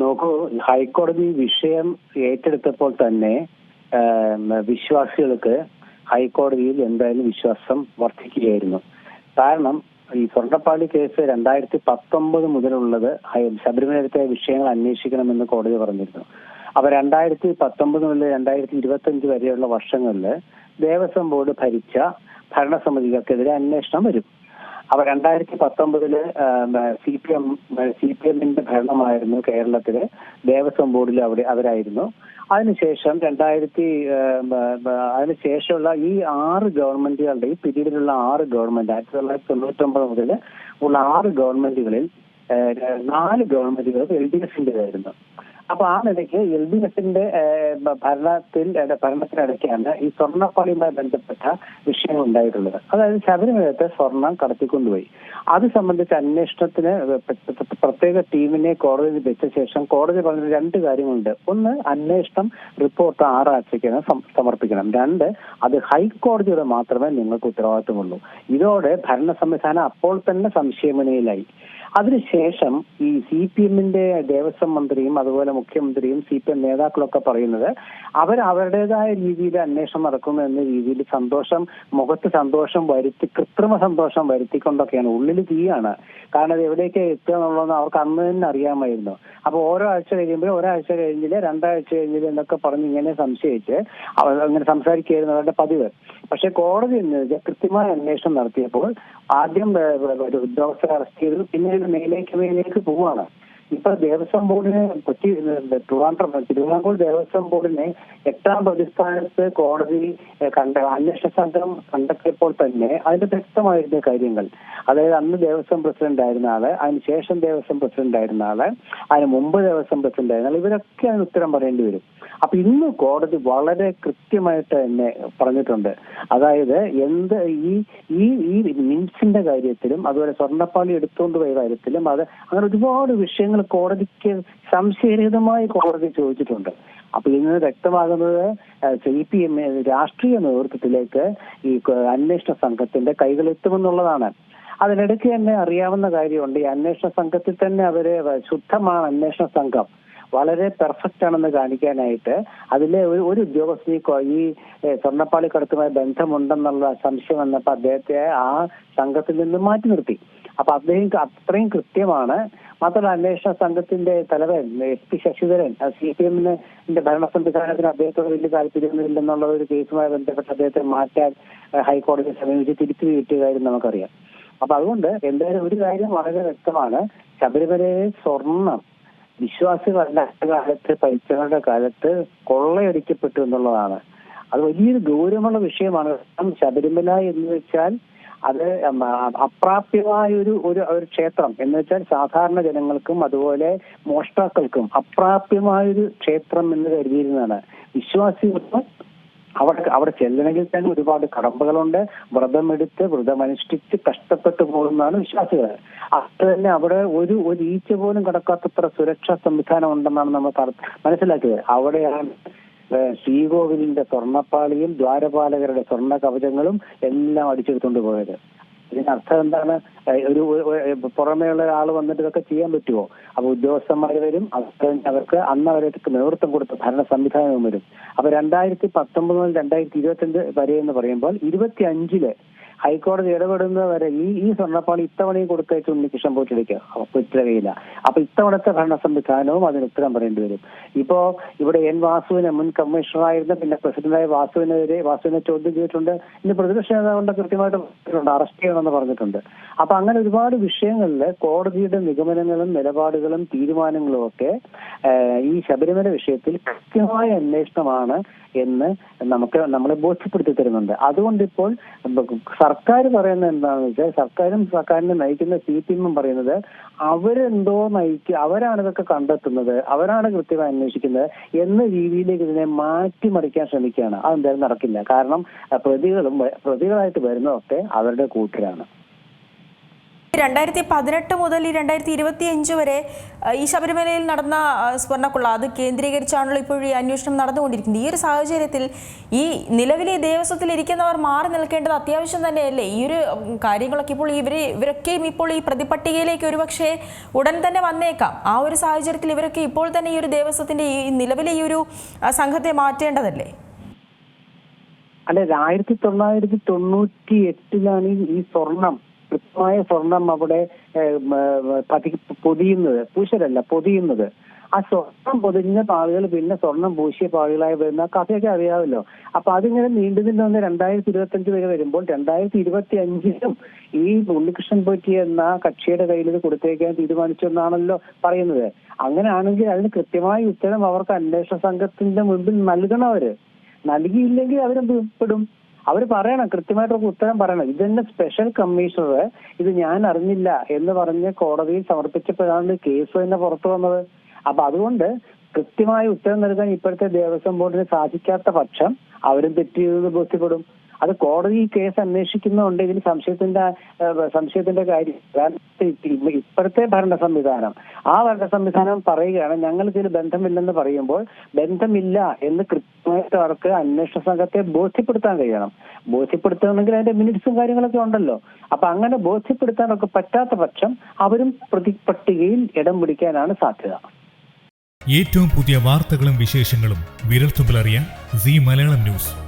നോക്കൂ ഹൈക്കോടതി വിഷയം ഏറ്റെടുത്തപ്പോൾ തന്നെ വിശ്വാസികൾക്ക് ഹൈക്കോടതിയിൽ എന്തായാലും വിശ്വാസം വർദ്ധിക്കുകയായിരുന്നു. കാരണം ഈ സ്വർണപ്പാളി കേസ് രണ്ടായിരത്തി പത്തൊമ്പത് മുതലുള്ളത് ശബരിമലത്തെ വിഷയങ്ങൾ അന്വേഷിക്കണമെന്ന് കോടതി പറഞ്ഞിരുന്നു. അപ്പൊ രണ്ടായിരത്തി പത്തൊമ്പത് മുതൽ രണ്ടായിരത്തി ഇരുപത്തി അഞ്ച് വരെയുള്ള വർഷങ്ങളിൽ ദേവസ്വം ബോർഡ് ഭരിച്ച ഭരണസമിതികൾക്കെതിരെ അന്വേഷണം വരും. അപ്പൊ രണ്ടായിരത്തി പത്തൊമ്പതിൽ C P M C P എമ്മിന്റെ ഭരണമായിരുന്നു കേരളത്തിൽ. ദേവസ്വം ബോർഡിൽ അവിടെ അവരായിരുന്നു. അതിനുശേഷം രണ്ടായിരത്തി അതിനുശേഷമുള്ള ഈ ആറ് ഗവൺമെന്റുകളുടെ ഈ പീരീഡിലുള്ള ആറ് ഗവൺമെന്റ് ആയിരത്തി തൊള്ളായിരത്തി തൊണ്ണൂറ്റൊമ്പത് മുതൽ ഉള്ള ആറ് ഗവൺമെന്റുകളിൽ നാല് ഗവൺമെന്റുകൾ എൽ ഡി എഫിന്റേതായിരുന്നു. അപ്പൊ ആ നിലയ്ക്ക് എൽ ഡി എഫിന്റെ ഭരണത്തിൽ ഭരണത്തിനിടയ്ക്കാണ് ഈ സ്വർണപ്പാളിയുമായി ബന്ധപ്പെട്ട വിഷയങ്ങൾ ഉണ്ടായിട്ടുള്ളത് അതായത് ശബരിമലത്തെ സ്വർണം കടത്തിക്കൊണ്ടുപോയി. അത് സംബന്ധിച്ച് അന്വേഷണത്തിന് പ്ര- പ്ര- പ്രത്യേക ടീമിനെ കോടതിയിൽ വെച്ച ശേഷം കോടതി പറഞ്ഞ രണ്ട് കാര്യങ്ങളുണ്ട്. ഒന്ന് അന്വേഷണം റിപ്പോർട്ട് ആറാഴ്ചയ്ക്ക് സമർപ്പിക്കണം. രണ്ട് അത് ഹൈക്കോടതിയുടെ മാത്രമേ നിങ്ങൾക്ക് ഉത്തരവാദിത്തമുള്ളൂ ഇതോടെ ഭരണ സംവിധാനം അപ്പോൾ തന്നെ സംശയമനയിലായി അതിനുശേഷം ഈ സി പി എമ്മിന്റെ ദേവസ്വം മന്ത്രിയും അതുപോലെ മുഖ്യമന്ത്രിയും സി പി എം നേതാക്കളൊക്കെ പറയുന്നത് അവർ അവരുടേതായ രീതിയിൽ അന്വേഷണം നടക്കുന്നു എന്ന രീതിയിൽ സന്തോഷം മുഖത്ത് സന്തോഷം വരുത്തി കൃത്രിമ സന്തോഷം വരുത്തിക്കൊണ്ടൊക്കെയാണ് ഉള്ളിൽ തീയാണ് കാരണം അത് എവിടേക്ക് എത്തുക എന്നുള്ളതെന്ന് അവർക്ക് അന്ന് തന്നെ അറിയാമായിരുന്നു. അപ്പൊ ഓരോ ആഴ്ച കഴിയുമ്പോൾ ഒരാഴ്ച കഴിഞ്ഞില്ല രണ്ടാഴ്ച കഴിഞ്ഞില്ല എന്നൊക്കെ പറഞ്ഞ് ഇങ്ങനെ സംശയിച്ച് അങ്ങനെ സംസാരിക്കുകയായിരുന്നു അവരുടെ പതിവ്. പക്ഷെ കോടതി എന്ന് വെച്ചാൽ കൃത്യമായ അന്വേഷണം നടത്തിയപ്പോൾ ആദ്യം ഒരു ഉദ്യോഗസ്ഥരെ അറസ്റ്റ് ചെയ്തു. പിന്നെ മേലേക്ക് മേലേക്ക് പോവാണ്. ഇപ്പൊ ദേവസ്വം ബോർഡിനെ കൊച്ചി ട്രിവാൻഡ്രം തിരുവിതാംകൂർ ദേവസ്വം ബോർഡിനെ എട്ടാം പ്രതിസ്ഥാനത്ത് കോടതി കണ്ട അന്വേഷണ സംഘം കണ്ടെത്തിയപ്പോൾ തന്നെ അതിന്റെ വ്യക്തമായിരുന്ന കാര്യങ്ങൾ. അതായത് അന്ന് ദേവസ്വം പ്രസിഡന്റ് ആയിരുന്ന ആൾ അതിനുശേഷം ദേവസ്വം പ്രസിഡന്റ് ആയിരുന്ന ആൾ അതിന് മുമ്പ് ദേവസ്വം പ്രസിഡന്റ് ആയിരുന്ന ആൾ ഇവരൊക്കെ അതിന് ഉത്തരം പറയേണ്ടി വരും. അപ്പൊ ഇന്ന് കോടതി വളരെ കൃത്യമായിട്ട് തന്നെ പറഞ്ഞിട്ടുണ്ട്. അതായത് എന്ത് ഈ ഈ ഈ മിൻസിന്റെ കാര്യത്തിലും അതുപോലെ സ്വർണപ്പാളി എടുത്തുകൊണ്ട് പോയ കാര്യത്തിലും അത് അങ്ങനെ ഒരുപാട് വിഷയങ്ങൾ കോടതിക്ക് സംശയരഹിതമായി കോടതി ചോദിച്ചിട്ടുണ്ട്. അപ്പൊ ഇന്ന് വ്യക്തമാകുന്നത് സി പി എം രാഷ്ട്രീയ നേതൃത്വത്തിലേക്ക് ഈ അന്വേഷണ സംഘത്തിന്റെ കൈകളെത്തുമെന്നുള്ളതാണ് അതിനിടയ്ക്ക് തന്നെ അറിയാവുന്ന കാര്യമുണ്ട് ഈ അന്വേഷണ സംഘത്തിൽ തന്നെ അവർ ശുദ്ധമാണ് അന്വേഷണ സംഘം. വളരെ പെർഫെക്റ്റ് ആണെന്ന് കാണിക്കാനായിട്ട് അതിലെ ഒരു ഒരു ഉദ്യോഗസ്ഥ ഈ സ്വർണപ്പാളിക്കടത്തുമായി ബന്ധമുണ്ടെന്നുള്ള സംശയം വന്നപ്പോൾ അദ്ദേഹത്തെ ആ സംഘത്തിൽ നിന്ന് മാറ്റി നിർത്തി. അപ്പൊ അദ്ദേഹം അത്രയും കൃത്യമാണ്. മാത്രമല്ല അന്വേഷണ സംഘത്തിന്റെ തലവൻ S P Sasidharan C P എമ്മിന്റെ ഭരണ സംവിധാനത്തിന് അദ്ദേഹത്തോട് വലിയ താല്പര്യമൊന്നുമില്ലെന്നുള്ള ഒരു കേസുമായി ബന്ധപ്പെട്ട് അദ്ദേഹത്തെ മാറ്റാൻ ഹൈക്കോടതിയെ സമീപിച്ച് തിരുത്തി കിട്ടിയ കാര്യം നമുക്കറിയാം. അപ്പൊ അതുകൊണ്ട് എന്തായാലും ഒരു കാര്യം വളരെ വ്യക്തമാണ്. ശബരിമലയിലെ സ്വർണം വിശ്വാസികളല്ലാത്ത കാലത്ത് പൈസകളുടെ കാലത്ത് കൊള്ളയടിക്കപ്പെട്ടു എന്നുള്ളതാണ്. അത് വലിയൊരു ഗൗരവമുള്ള വിഷയമാണ്. ശബരിമല എന്ന് വെച്ചാൽ അത് അപ്രാപ്യമായ ഒരു ഒരു ക്ഷേത്രം എന്ന് വെച്ചാൽ സാധാരണ ജനങ്ങൾക്കും അതുപോലെ മോഷ്ടാക്കൾക്കും അപ്രാപ്യമായൊരു ക്ഷേത്രം എന്ന് കരുതിയിരുന്നതാണ്. വിശ്വാസികൾക്ക് അവിടെ അവിടെ ചെല്ലണമെങ്കിൽ തന്നെ ഒരുപാട് കടമ്പകളുണ്ട്. വ്രതമെടുത്ത് വ്രതമനുഷ്ഠിച്ച് കഷ്ടപ്പെട്ടു പോകുന്നതാണ് വിശ്വാസികൾ. അത് തന്നെ അവിടെ ഒരു ഒരു ഈച്ച പോലും കടക്കാത്തത്ര സുരക്ഷാ സംവിധാനം ഉണ്ടെന്നാണ് നമ്മൾ മനസ്സിലാക്കിയത്. അവിടെയാണ് ശ്രീകോവിലിന്റെ സ്വർണപ്പാളിയും ദ്വാരപാലകരുടെ സ്വർണ കവചങ്ങളും എല്ലാം അടിച്ചെടുത്തുകൊണ്ട് പോയത്. ഇതിനർത്ഥം എന്താണ്? ഒരു പുറമേയുള്ള ഒരാൾ വന്നിട്ട് ഇതൊക്കെ ചെയ്യാൻ പറ്റുമോ അപ്പൊ ഉദ്യോഗസ്ഥന്മാർ വരും അവർക്ക് അവർക്ക് അന്ന് അവർക്ക് നേതൃത്വം കൊടുത്ത ഭരണ സംവിധാനവും വരും. അപ്പൊ രണ്ടായിരത്തി പത്തൊമ്പത് മുതൽ രണ്ടായിരത്തി ഇരുപത്തിയഞ്ച് വരെ എന്ന് പറയുമ്പോൾ ഇരുപത്തി അഞ്ചിൽ ഹൈക്കോടതി ഇടപെടുന്നത് വരെ ഈ ഈ സ്വർണപ്പാളി ഇത്തവണയും കൊടുത്തേക്കും ഉണ്ണികൃഷ്ണൻ പോയിട്ടെടുക്കുക ഉത്തരവില്ല അപ്പൊ ഇത്തവണത്തെ ഭരണ സംവിധാനവും അതിന് ഉത്തരം പറയേണ്ടി വരും. ഇപ്പോ ഇവിടെ എൻ വാസുവിനെ മുൻ കമ്മീഷണറായിരുന്ന പിന്നെ പ്രസിഡന്റായ വാസുവിനെതിരെ വാസുവിനെ ചോദ്യം ചെയ്തിട്ടുണ്ട്. ഇനി പ്രതിപക്ഷ നേതാവിന്റെ കൃത്യമായിട്ട് അറസ്റ്റ് ചെയ്യണമെന്ന് പറഞ്ഞിട്ടുണ്ട്. അപ്പൊ അങ്ങനെ ഒരുപാട് വിഷയങ്ങളിൽ കോടതിയുടെ നിഗമനങ്ങളും നിലപാടുകളും തീരുമാനങ്ങളും ഒക്കെ ഈ ശബരിമല വിഷയത്തിൽ കൃത്യമായ അന്വേഷണമാണ് എന്ന് നമുക്ക് നമ്മളെ ബോധ്യപ്പെടുത്തി തരുന്നുണ്ട്. അതുകൊണ്ട് ഇപ്പോൾ സർക്കാർ പറയുന്നത് എന്താണെന്ന് വെച്ചാൽ സർക്കാരും സർക്കാരിനെ നയിക്കുന്ന സി പി എമ്മും പറയുന്നത് അവരെന്തോ നയിക്കുക അവരാണ് ഇതൊക്കെ കണ്ടെത്തുന്നത് അവരാണ് കൃത്യമായി അന്വേഷിക്കുന്നത് എന്ന രീതിയിലേക്ക് ഇതിനെ മാറ്റിമറിക്കാൻ ശ്രമിക്കുകയാണ്. അതെന്തായാലും നടക്കില്ല. കാരണം പ്രതികളും പ്രതികളായിട്ട് വരുന്നതൊക്കെ അവരുടെ കൂട്ടരാണ്. രണ്ടായിരത്തി പതിനെട്ട് മുതൽ ഈ രണ്ടായിരത്തി ഇരുപത്തി അഞ്ച് വരെ ഈ ശബരിമലയിൽ നടന്ന സ്വർണക്കുള്ള അത് കേന്ദ്രീകരിച്ചാണല്ലോ ഇപ്പോൾ ഈ അന്വേഷണം നടന്നുകൊണ്ടിരിക്കുന്നത്. ഈ ഒരു സാഹചര്യത്തിൽ ഈ നിലവിലെ ദേവസ്വത്തിൽ ഇരിക്കുന്നവർ മാറി നിൽക്കേണ്ടത് അത്യാവശ്യം തന്നെയല്ലേ? ഈ ഒരു കാര്യങ്ങളൊക്കെ ഇപ്പോൾ ഇവർ ഇവരൊക്കെയും ഇപ്പോൾ ഈ പ്രതിപട്ടികയിലേക്ക് ഒരുപക്ഷെ ഉടൻ തന്നെ വന്നേക്കാം. ആ ഒരു സാഹചര്യത്തിൽ ഇവരൊക്കെ ഇപ്പോൾ തന്നെ ഈ ഒരു ദേവസ്വത്തിന്റെ ഈ നിലവിലെ ഈ ഒരു സംഘത്തെ മാറ്റേണ്ടതല്ലേ? അല്ലെ ആയിരത്തി തൊള്ളായിരത്തി തൊണ്ണൂറ്റി എട്ടിലാണ് ഈ സ്വർണം കൃത്യമായ സ്വർണം അവിടെ പതി പൊതിയുന്നത് പൂശരല്ല പൊതിയുന്നത്. ആ സ്വർണം പൊതിഞ്ഞ പാളുകൾ പിന്നെ സ്വർണം പൂശിയ പാളുകളായി വരുന്ന കഥയൊക്കെ അറിയാമല്ലോ. അപ്പൊ അതിങ്ങനെ നീണ്ടു നിന്ന് വന്ന് രണ്ടായിരത്തി ഇരുപത്തി അഞ്ച് വരെ വരുമ്പോൾ രണ്ടായിരത്തി ഇരുപത്തി അഞ്ചിലും ഈ ഉണ്ണികൃഷ്ണൻ പൊറ്റി എന്ന കക്ഷിയുടെ കയ്യിൽ ഇത് കൊടുത്തേക്കാൻ തീരുമാനിച്ചു എന്നാണല്ലോ പറയുന്നത്. അങ്ങനെയാണെങ്കിൽ അതിന് കൃത്യമായ ഉത്തരം അവർക്ക് അന്വേഷണ സംഘത്തിന്റെ മുൻപിൽ നൽകണം അവർ നൽകിയില്ലെങ്കിൽ അവരെന്ത് പെടും അവർ പറയണം കൃത്യമായിട്ടൊക്കെ ഉത്തരം പറയണം. ഇതെന്നെ സ്പെഷ്യൽ കമ്മീഷണർ ഇത് ഞാൻ അറിഞ്ഞില്ല എന്ന് പറഞ്ഞ് കോടതിയിൽ സമർപ്പിച്ചപ്പോഴാണ് കേസ് തന്നെ പുറത്തു വന്നത്. അപ്പൊ അതുകൊണ്ട് കൃത്യമായ ഉത്തരം നൽകാൻ ഇപ്പോഴത്തെ ദേവസ്വം ബോർഡിന് സാധിക്കാത്ത പക്ഷം അവരും തെറ്റിയതെന്ന് ബോധ്യപ്പെടും. അത് കോടതി കേസ് അന്വേഷിക്കുന്നുണ്ട്. ഇതിന് സംശയത്തിന്റെ സംശയത്തിന്റെ കാര്യം. ഇപ്പോഴത്തെ ഭരണ സംവിധാനം. ആ ഭരണ സംവിധാനം പറയുകയാണ് ഞങ്ങൾ ഇതിൽ ബന്ധമില്ലെന്ന് പറയുമ്പോൾ ബന്ധമില്ല എന്ന് കൃത്യമായിട്ട് അവർക്ക് അന്വേഷണ സംഘത്തെ ബോധ്യപ്പെടുത്താൻ കഴിയണം. ബോധ്യപ്പെടുത്തണമെങ്കിൽ അതിന്റെ മിനിറ്റ്സും കാര്യങ്ങളൊക്കെ ഉണ്ടല്ലോ. അപ്പൊ അങ്ങനെ ബോധ്യപ്പെടുത്താനൊക്കെ പറ്റാത്ത പക്ഷം അവരും പ്രതിപട്ടികയിൽ ഇടം പിടിക്കാനാണ് സാധ്യത. ഏറ്റവും പുതിയ വാർത്തകളും വിശേഷങ്ങളും വിരൽത്തുമ്പിലറിയാൻ സി മലയാളം ന്യൂസ്.